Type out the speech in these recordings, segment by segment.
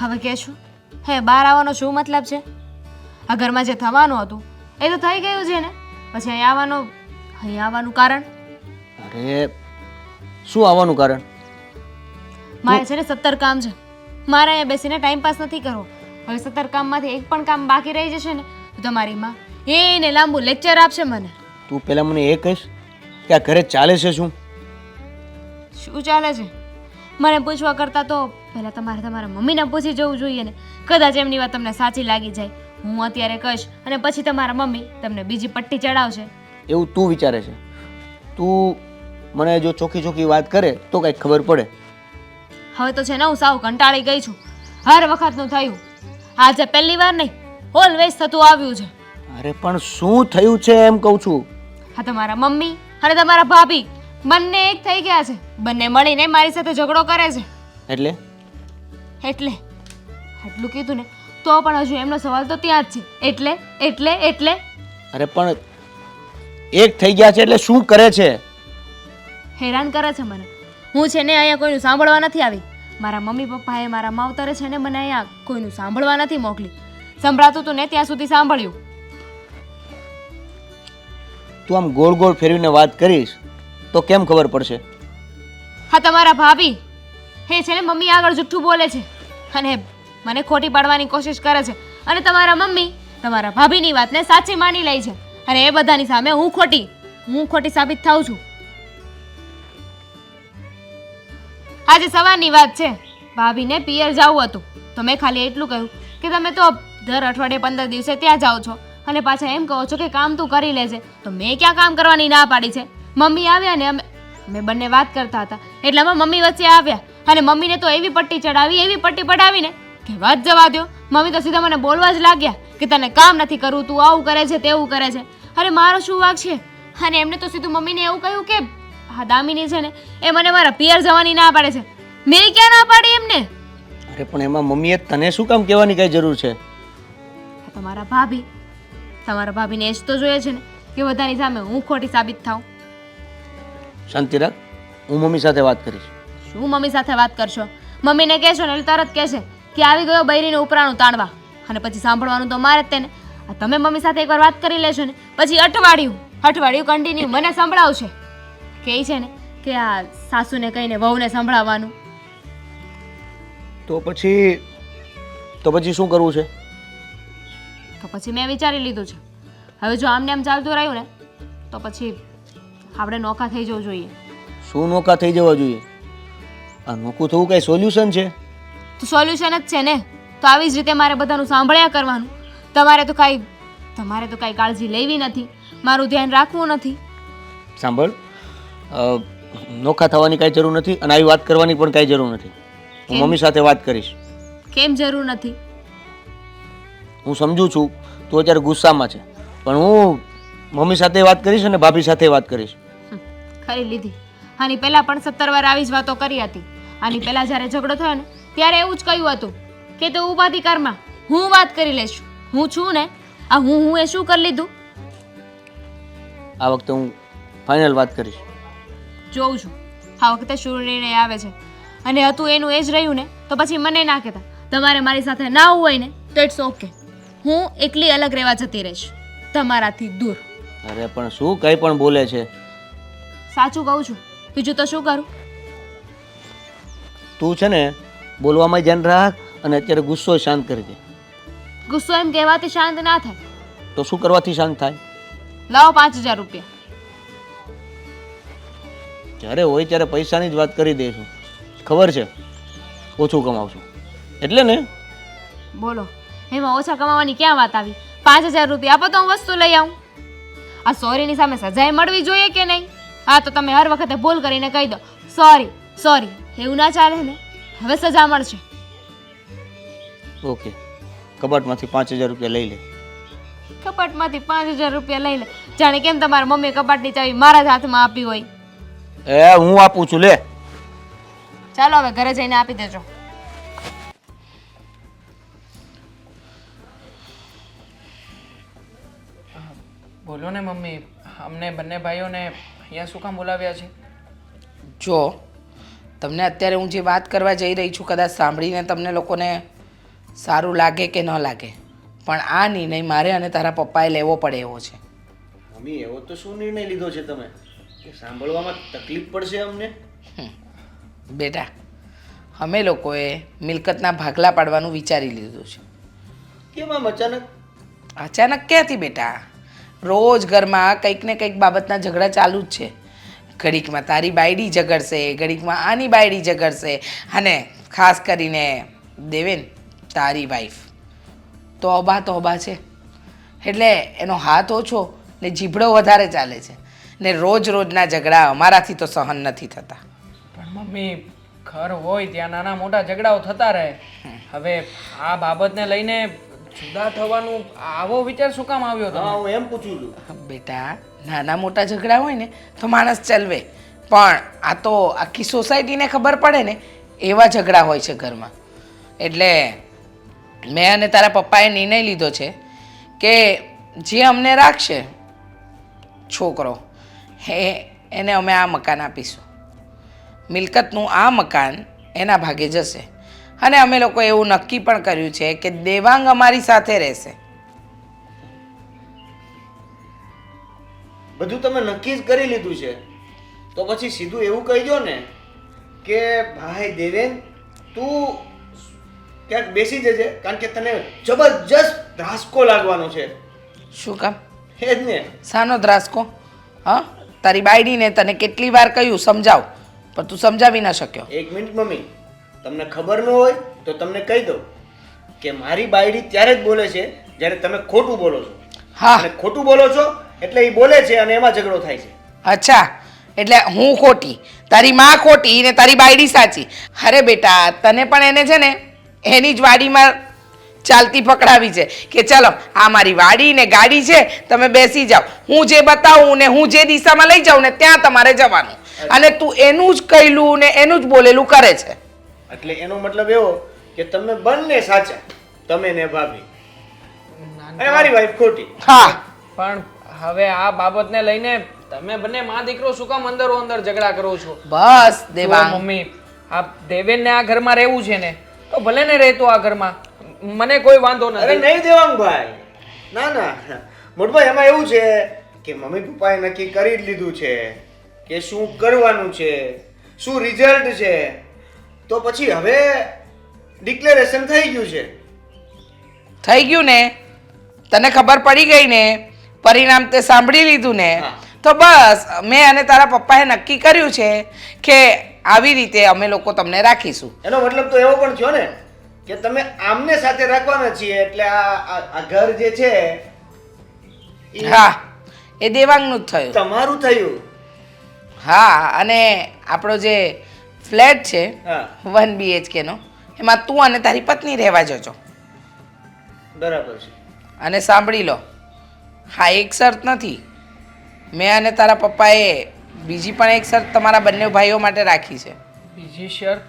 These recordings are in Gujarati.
હવે કે છું? હે બહાર આવવાનો શું મતલબ છે? આ ઘરમાં જે થવાનું હતું એ તો થઈ ગયું છે ને? પછી અહીં આવવાનો અહીં આવવાનું કારણ? અરે શું આવવાનું કારણ? મારે છે ને સત્તર કામ છે. મારે અહીંયા બેસીને ટાઈમ પાસ નથી કરવો. હવે સત્તર કામમાંથી એક પણ કામ બાકી રહી જશે ને તો તમારી માં એને લાંબુ લેક્ચર આપશે મને. તું પહેલાં મને એ કહીશ કે આ ઘરે ચાલે છે શું? શું ચાલે છે? મને પૂછવા કરતાં તો પહેલાં તમારે તમારા મમ્મીને પૂછી જવું જોઈએ ને. કદાચ એમની વાત તમને સાચી લાગી જાય. હું અત્યારે કહીશ અને પછી તમારા મમ્મી તમને બીજી પટ્ટી ચડાવશે. એવું તું વિચારે છે? તું મને જો ચોખ્ખી ચોખ્ખી વાત કરે તો કંઈક ખબર પડે. હવે તો છે ને હું સાવ કંટાળી ગઈ છું. હર વખતનું થયું. આજે પહેલી વાર નહીં ઓલવેઝ થતું આવ્યું છે. અરે પણ શું થયું છે એમ કહું છું? હા તમારા મમ્મી અને તમારા ભાભી. બંને એક થઈ ગયા છે. બંને મળીને મારી સાથે ઝઘડો કરે છે. એટલે? એટલે આટલું કીધું ને તો પણ હજુ એમનો સવાલ તો ત્યાં જ છે. એટલે એટલે એટલે. અરે પણ એક થઈ ગયા છે એટલે શું કરે છે? હેરાન કરે છે મને. હું છે ને અહીંયા કોઈનું સાંભળવા નથી આવી. મારા મમ્મી પપ્પાએ મારા માવતરે છે ને મને અહીંયા કોઈનું સાંભળવા નથી મોકલી. સંભળાતું તું ને ત્યાં સુધી સાંભળ્યું. તું આમ ગોળ ગોળ ફેરવીને વાત કરીશ? તો કેમ ખબર પડશે? હા, તમારા ભાભી. હે, છે ને, મમ્મી આગળ જુઠ્ઠું બોલે છે. અને મને ખોટી પાડવાની કોશિશ કરે છે. અને તમારા મમ્મી તમારા ભાભીની વાતને સાચી માની લે છે. અને એ બધાની સામે હું ખોટી હું ખોટી સાબિત થાઉં છું. આજે સવારની વાત છે. ભાભીને પિયર જવું હતું. તો મેં ખાલી એટલું કહ્યું કે તમે તો દર અઠવાડિયે પંદર દિવસે ત્યાં જાઓ છો. અને પાછા એમ કહો છો કે કામ તું કરી લેજે. તો મેં ક્યાં કામ કરવાની ના પાડી છે? મમ્મી આવ્યા ને અમે મેં બંને વાત કરતા હતા. એટલામાં મમ્મી વચ્ચે આવ્યા. અને મમ્મીને તો એવી પટ્ટી ચડાવી એવી પટ્ટી પડાવીને કે વાત જવા દો મમ્મી તો સીધા મને બોલવા જ લાગ્યા કે તને કામ નથી કરવું તું આવું કરે છે તેવું કરે છે. અરે મારો શું વાક છે? અને એમને તો સીધું મમ્મીને એવું કહ્યું કે હા દામિની છે ને એ મને મારા પિયર જવાની ના પાડે છે. મેં ક્યાં ના પાડી એમને? અરે પણ એમાં મમ્મીએ તને શું કામ કહેવાની કઈ જરૂર છે? તમારા ભાભી. તમારા ભાભીને એ જ તો જોઈએ છે ને કે બધાની સામે હું ખોટી સાબિત થાઉં. શાંતિ રાખ હું મમ્મી સાથે વાત કરીશ. શું મમ્મી સાથે વાત કરશો? મમ્મીને કહેશો ને એટલે તરત કહેશે કે આવી ગયો બૈરીને ઉપરાણું તાણવા. અને પછી સાંભળવાનું તો મારે જ તેને. આ તમે મમ્મી સાથે એકવાર વાત કરી લેશો ને પછી અઠવાડિયું અઠવાડિયું કન્ટિન્યુ મને સંભળાવશે. કહે છે ને કે આ સાસુને કહીને વહુને સંભળાવવાનું. તો પછી તો પછી શું કરવું છે? તો પછી મેં વિચારી લીધું છે. હવે જો આમને આમ ચાલતું રહ્યું ને તો પછી આપણે નોખા થઈ જવું જોઈએ. શું નોખા થઈ જવા જોઈએ? આ નોખું થવું કઈ સોલ્યુશન છે? તો સોલ્યુશન જ છે ને? તો આવી જ રીતે મારે બધાનું સાંભળ્યા કરવાનું. તમારે તો કાંઈ તમારે તો કાંઈ કાળજી લેવી નથી. મારું ધ્યાન રાખવું નથી. સાંભળ નોખા થવાની કાંઈ જરૂર નથી અને આવી વાત કરવાની પણ કાંઈ જરૂર નથી. હું મમ્મી સાથે વાત કરીશ. કેમ જરૂર નથી? હું સમજુ છું તું અત્યારે ગુસ્સામાં છે. પણ હું મમ્મી સાથે વાત કરીશ અને ભાભી સાથે વાત કરીશ. કરી લીધી. આની પહેલાં પણ સત્તર વાર આવી જ વાતો કરી હતી. આની પહેલાં જ્યારે ઝઘડો થયો ને ત્યારે એવું જ કહ્યું હતું કે તો ઉપાધિકારમાં હું વાત કરી લઈશ. હું છું ને આ હું હું એ શું કરી લીધું? આ વખતે હું ફાઇનલ વાત કરીશ. જોઉં છું. આ વખતે શું નિર્ણય આવે છે. અને હતું એનું એ જ રહ્યું ને તો પછી મને ના કહેતા. તમારે મારી સાથે ના હોય ને તો ઇટ્સ ઓકે હું એકલી અલગ રહેવા જતી રહીશ. તમારાથી દૂર. અરે પણ શું કંઈ પણ બોલે છે? સાચું કહું છું. બીજું તો શું કરું? તું છે ને બોલવામાં ધ્યાન રાખ અને અત્યારે ગુસ્સો શાંત કરી દે ગુસ્સો એમ કહેવાથી શાંત ના થાય. તો શું કરવાથી શાંત થાય? લાવો પાંચ હજાર રૂપિયા. જ્યારે હોય ત્યારે પૈસાની જ વાત કરી દઈશું. ખબર છે? ઓછું કમાવશું. એટલે ને? બોલો એમાં ઓછા કમાવાની ક્યાં વાત આવી? પાંચ હજાર રૂપિયા આપો તો હું વસ્તુ લઈ આવું. આ સોરીની સામે સજાએ મળવી જોઈએ કે નહીં? હા તો તમે હર વખતે ભૂલ કરીને કહી દો. સોરી સોરી એવું ના ચાલે ને? હવે સજા મળશે. ઓકે. કબાટમાંથી પાંચ હજાર રૂપિયા લઈ લે. કપાટમાંથી પાંચ હજાર રૂપિયા લઈ લે. જાણે કેમ તમારા મમ્મી કપાટની ચાવી મારા જ હાથમાં આપી હોય. એ હું આપું છું લે. ચાલો હવે ઘરે જઈને આપી દેજો. બોલો ને મમ્મી અમને બંને ભાઈઓને અહીંયા શું કામ બોલાવ્યા છે? જો તમને અત્યારે હું જે વાત કરવા જઈ રહી છું કદાચ સાંભળીને તમને લોકોને સારું લાગે કે ન લાગે પણ આ નિર્ણય મારે અને તારા પપ્પાએ લેવો પડે એવો છે. મમ્મી એવો તો શું નિર્ણય લીધો છે તમે? કે સાંભળવામાં તકલીફ પડશે અમને? બેટા અમે લોકોએ મિલકતના ભાગલા પાડવાનું વિચારી લીધું છે. કેમ આમ અચાનક? અચાનક ક્યાંથી બેટા? રોજ ઘરમાં કંઈક ને કંઈક બાબતના ઝઘડા ચાલુ જ છે. ઘડીકમાં તારી બાયડી ઝઘડશે ઘડીકમાં આની બાયડી ઝઘડશે અને ખાસ કરીને દેવેન તારી વાઈફ તોબા તોબા છે. એટલે એનો હાથ ઓછો ને જીભડો વધારે ચાલે છે. ને રોજ રોજના ઝઘડા અમારાથી તો સહન નથી થતા. પણ મમ્મી ઘર હોય ત્યાં નાના મોટા ઝઘડાઓ થતા રહે. હવે આ બાબતને લઈને જુદા થવાનું આવો વિચાર શું કામ આવ્યો હા તમે હું એમ પૂછું છું. બેટા નાના મોટા ઝઘડા હોય ને તો માણસ ચલવે. પણ આ તો આખી સોસાયટીને ખબર પડે ને એવા ઝઘડા હોય છે ઘરમાં. એટલે મેં અને તારા પપ્પાએ નિર્ણય લીધો છે કે જે અમને રાખશે છોકરો એ એને અમે આ મકાન આપીશું. મિલકતનું આ મકાન એના ભાગે જશે. અને અમે લોકો એવું નક્કી પણ કર્યું છે કે દેવાંગ અમારી સાથે રહેશે. બધું તમે નક્કી જ કરી લીધું છે. તો પછી સીધું એવું કહી દો ને કે ભાઈ દેવેન તું ક્યાંક બેસી જજે કારણ કે તને જબરજસ્ત ધ્રાસકો લાગવાનો છે. શું કામ? એ જ ને. શાનો ધ્રાસકો? હા? તારી બાયડીને તને કેટલી વાર કહ્યું સમજાવ. પણ તું સમજાવી ન શક્યો. એક મિનિટ મમ્મી. તમને ખબર ન હોય તો તમને કહી દઉં કે મારી બાયડી ત્યારે જ બોલે છે જ્યારે તમે ખોટું બોલો છો. હા. અને ખોટું બોલો છો એટલે એ બોલે છે અને એમાં ઝઘડો થાય છે. અચ્છા. એટલે હું ખોટી. તારી માં ખોટી ને તારી બાયડી સાચી. અરે બેટા તને પણ એને છે ને એની જ વાડીમાં ચાલતી પકડાવી છે કે ચલો આ મારી વાડી ને ગાડી છે તમે બેસી જાઓ. હું જે બતાવું ને હું જે દિશામાં લઈ જાઉં ને ત્યાં તમારે જવાનું. અને તું એનું જ કહેલું ને એનું જ બોલેલું કરે છે. એટલે એનો મતલબ એવો કે તમે બંને સાચા તમે ને ભાભી. અને મારી વાઈફ ખોટી. હા. પણ હવે આ બાબતને લઈને તમે બંને માં દીકરો શું કામ અંદરો અંદર ઝઘડા કરો છો? બસ દેવા મમ્મી આ દેવેનને આ ઘરમાં રહેવું છે ને તો ભલે ને રહેતો આ ઘરમાં મને કોઈ વાંધો અરે નહીં દેવાંગ ભાઈ. ના ના. મોટભાઈ એમાં એવું છે કે મમ્મી પપ્પાએ નક્કી કરી જ લીધું છે કે શું કરવાનું છે શું રિઝલ્ટ છે. તો પછી હવે ડિક્લેરેશન થઈ ગયું છે. થઈ ગયું ને? તને ખબર પડી ગઈ ને? પરિણામ તે સાંભળી લીધું ને? તો બસ મેં અને તારા પપ્પાએ નક્કી કર્યું છે કે આવી રીતે અમે લોકો તમને રાખીશું. એનો મતલબ તો એવો પણ થયો ને કે તમે આમને સાથે રાખવાના છીએ એટલે આ ઘર જે છે હા એ દેવાંગનું જ થયું. તમારું થયું. હા અને આપણો જે ફ્લેટ છે હા. વન બીએચકેનો એમાં તું અને તારી પત્ની રહેવા જજો. બરાબર છે. અને સાંભળી લો હા એક શરત નથી. મેં અને તારા પપ્પાએ બીજી પણ એક શરત તમારા બંને ભાઈઓ માટે રાખી છે. બીજી શરત?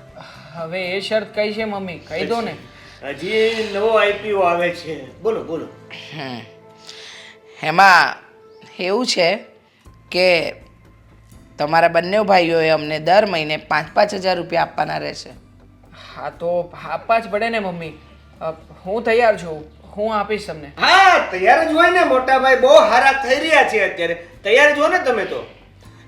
હવે એ શરત કઈ છે મમ્મી? કહી દો ને. હજી નવો આઈપીઓ આવે છે. બોલો બોલો. હમ. એમાં એવું છે કે તમારા બંને ભાઈઓએ અમને દર મહિને પાંચ પાંચ હજાર રૂપિયા આપવાના રહેશે. હા તો આપવા જ પડે ને મમ્મી. હું તૈયાર છું. હું આપીશ તમને. હા તૈયાર જ હોય ને મોટા ભાઈ બહુ હારા થઈ રહ્યા છે અત્યારે. તૈયાર જ હો ને તમે તો.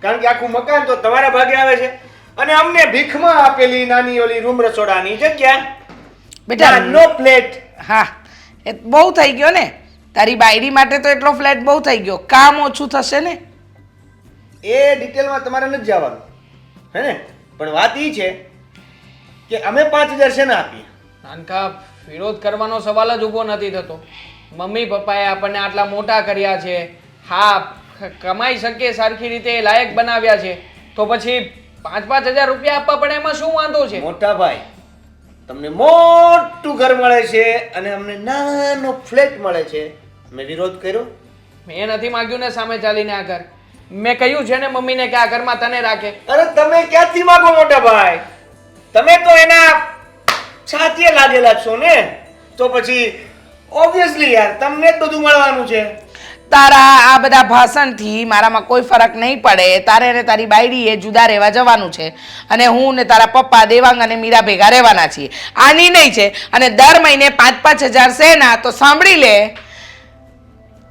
કારણ કે આખું મકાન તો તમારા ભાગે આવે છે. અને અમને ભીખમાં આપેલી નાની ઓલી રૂમ રસોડાની જગ્યા. બેટા નો પ્લેટ હા એ બહુ થઈ ગયો ને. તારી બાયડી માટે તો એટલો ફ્લેટ બહુ થઈ ગયો. કામ ઓછું થશે ને? એ ડિટેલમાં તમારે નથી જવાનું. હે ને? પણ વાત એ છે કે અમે પાંચ હજાર શેના આપીએ? નાનકા વિરોધ કરવાનો સવાલ જ ઊભો નથી થતો. મમ્મી પપ્પાએ આપણને આટલા મોટા કર્યા છે. હા કમાઈ શકીએ સરખી રીતે લાયક બનાવ્યા છે. તો પછી પાંચ પાંચ હજાર રૂપિયા આપવા પડે એમાં શું વાંધો છે? મોટા ભાઈ તમને મોટું ઘર મળે છે અને અમને નાનો ફ્લેટ મળે છે. મેં વિરોધ કર્યો? મેં નથી માગ્યું ને સામે ચાલીને આ ઘર. મેં કહ્યું છે ને મમ્મીને કે આ ઘરમાં તને રાખે. અરે તમે ક્યાંથી માગો મોટા ભાઈ? તમે તો એના છાતીએ લાગેલા છો ને? તો પછી ઓબ્વિયસલી યાર તમને જ બધું મળવાનું છે. તારા આ બધા ભાષણથી મારામાં કોઈ ફરક નહીં પડે. તારે અને તારી બાયડીએ જુદા રહેવા જવાનું છે. અને હું ને તારા પપ્પા દેવાંગ અને મીરા ભેગા રહેવાના છીએ. આની નહીં છે. અને દર મહિને પાંચ પાંચ હજાર સેના તો સાંભળી લે.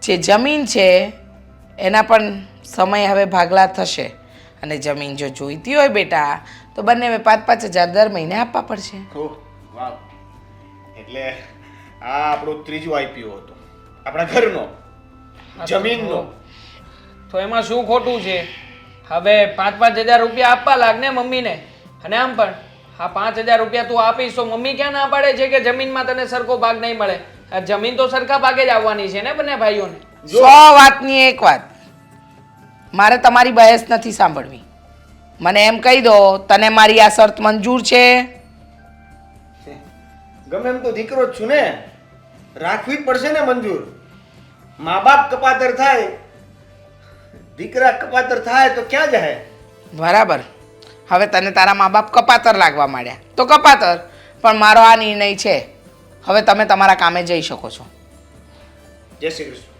જે જમીન છે એના પણ સમય હવે ભાગલા થશે. અને જમીન જો જોઈતી હોય બેટા તો બંને પાંચ પાંચ હજાર દર મહિને આપવા પડશે. એટલે આ આપણું ત્રીજું આઈપીઓ હતું. આપણા ઘરનો. જમીનનો. તો એમાં શું ખોટું છે? હવે પાંચ પાંચ હજાર રૂપિયા આપવા લાગ ને મમ્મીને. અને આમ પણ હા પાંચ હજાર રૂપિયા તું આપીશ તો મમ્મી ક્યાં ના પાડે છે કે જમીનમાં તને સરખો ભાગ નહીં મળે? આ જમીન તો સરખા ભાગે જ આવવાની છે ને બંને ભાઈઓને? સો વાતની એક વાત. મારે તમારી બહેસ નથી સાંભળવી. મને એમ કહી દો તને મારી આ શરત મંજૂર છે? ગમે એમ તો દીકરો જ છું ને. રાખવી જ પડશે ને મંજૂર. મા બાપ કપાતર થાય દીકરા કપાતર થાય તો ક્યાં જાય? બરાબર. હવે તને તારા મા બાપ કપાતર લાગવા માંડ્યા. તો કપાતર પણ મારો આ નિર્ણય છે. હવે તમે તમારા કામે જઈ શકો છો. જય શ્રી કૃષ્ણ.